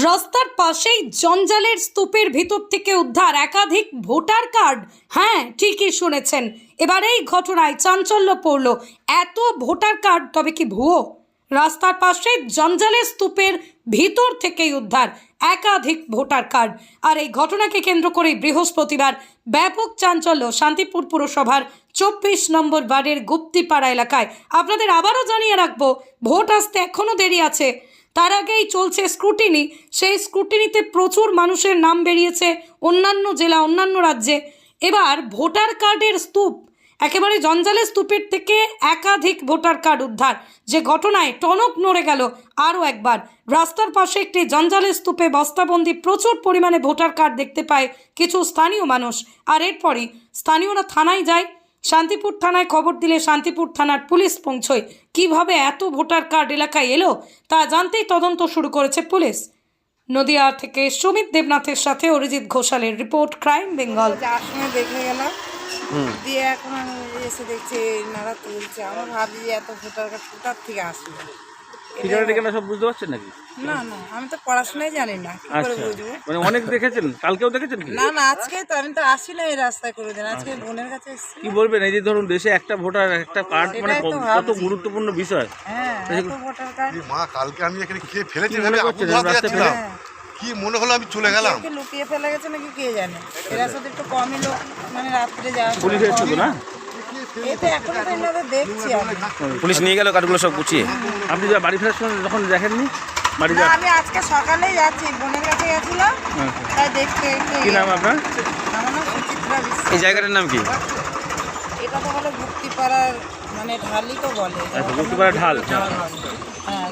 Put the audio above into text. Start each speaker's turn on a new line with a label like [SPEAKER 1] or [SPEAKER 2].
[SPEAKER 1] রাস্তার পাশেই জঞ্জালের স্তূপের ভিতর থেকে উদ্ধার একাধিক ভোটার কার্ড। হ্যাঁ ঠিকই শুনেছেন। এবার এই ঘটনায় চাঞ্চল্য পড়ল। এত ভোটার কার্ড, তবে কি ভুয়ো? রাস্তার পাশে জঞ্জালের স্তূপের ভিতর থেকেই উদ্ধার একাধিক ভোটার কার্ড। আর এই ঘটনাকে কেন্দ্র করে বৃহস্পতিবার ব্যাপক চাঞ্চল্য শান্তিপুর পুরসভার চব্বিশ নম্বর ওয়ার্ডের গুপ্তিপাড়া এলাকায়। আপনাদের আবারও জানিয়ে রাখব, ভোট আসতে এখনও দেরি আছে। তার আগেই চলছে স্ক্রুটিনি সেই স্ক্রুটিনিতে প্রচুর মানুষের নাম বেরিয়েছে, অন্যান্য জেলা, অন্যান্য রাজ্যে। এবার ভোটার কার্ডের স্তূপ, একেবারে জঞ্জালের স্তূপের থেকে একাধিক ভোটার কার্ড উদ্ধার। যে ঘটনায় টনক নড়ে গেল আরও একবার। রাস্তার পাশে একটি জঞ্জালের স্তূপে বস্তাবন্দি প্রচুর পরিমাণে ভোটার কার্ড দেখতে পায় কিছু স্থানীয় মানুষ। আর এরপরই স্থানীয়রা থানায় যায় শান্তিপুর থানায় খবর দিলে শান্তিপুর থানার পুলিশ পৌঁছয়। কীভাবে এত ভোটার কার্ড এলাকায় এলো তা জানতেই তদন্ত শুরু করেছে পুলিশ। নদিয়া থেকে সুমিত দেবনাথের সাথে অরিজিৎ ঘোষালের রিপোর্ট ক্রাইম বেঙ্গল।
[SPEAKER 2] যাওয়ার সময় দেখে গেলাম দিয়ে এখন আমি এসে দেখছি নারা তুলছে। আমার ভাবি যে এত ভোটার কার্ড কোথার থেকে আসলো?
[SPEAKER 3] ঠিকানা ঠিকানা সব বুঝতে পারছেন নাকি?
[SPEAKER 2] না না আমি তো পড়াশোনাই জানি না কি করে
[SPEAKER 3] আচ্ছা।
[SPEAKER 2] বুঝব?
[SPEAKER 3] মানে অনেক দেখেছেন কালকেও দেখেছেন কি?
[SPEAKER 2] না না আজকে তো আমি তো আসিলাম এই রাস্তায় করে দিন আজকে বোনের কাছে এসেছি
[SPEAKER 3] কি বলবেন এই যে ধরুন দেশে একটা ভোটার একটা কার্ড মানে কত গুরুত্বপূর্ণ বিষয়।
[SPEAKER 2] হ্যাঁ এত ভোটার কার্ড।
[SPEAKER 4] মা কালকে আমি এখানে খেয়ে ফেলেছি
[SPEAKER 3] কি
[SPEAKER 4] ভেবে
[SPEAKER 3] মনে
[SPEAKER 4] আপু
[SPEAKER 3] করছেন?
[SPEAKER 4] ধরাতে
[SPEAKER 3] রাস্তায়
[SPEAKER 2] হ্যাঁ।
[SPEAKER 4] কি মনে হলো আমি চলে গেলাম?
[SPEAKER 2] লুকিয়ে ফেলে গেছে নাকি কে জানে? এরা শুধু একটু কমই লোক মানে রাত্রে যাওয়া
[SPEAKER 3] পুলিশ এসেছিল না?
[SPEAKER 5] পুলিশ নিয়ে গেল কাঠগুলো সব গুছিয়ে।
[SPEAKER 3] আপনি যা বাড়ি ফেরার সময় যখন দেখেননি বাড়ি
[SPEAKER 2] আমি আজকে সকালেই যাচ্ছি বোনের কাছে গেছিলাম। তাই দেখতে
[SPEAKER 3] কি নাম আপনার?
[SPEAKER 2] আমার নাম সুচিত্রা
[SPEAKER 5] এই জায়গাটার নাম কি?
[SPEAKER 2] এটা তো বলে গুপ্তিপাড়ার মানে ঢালই তো বলে।
[SPEAKER 3] আচ্ছা, ঢাল।
[SPEAKER 2] হ্যাঁ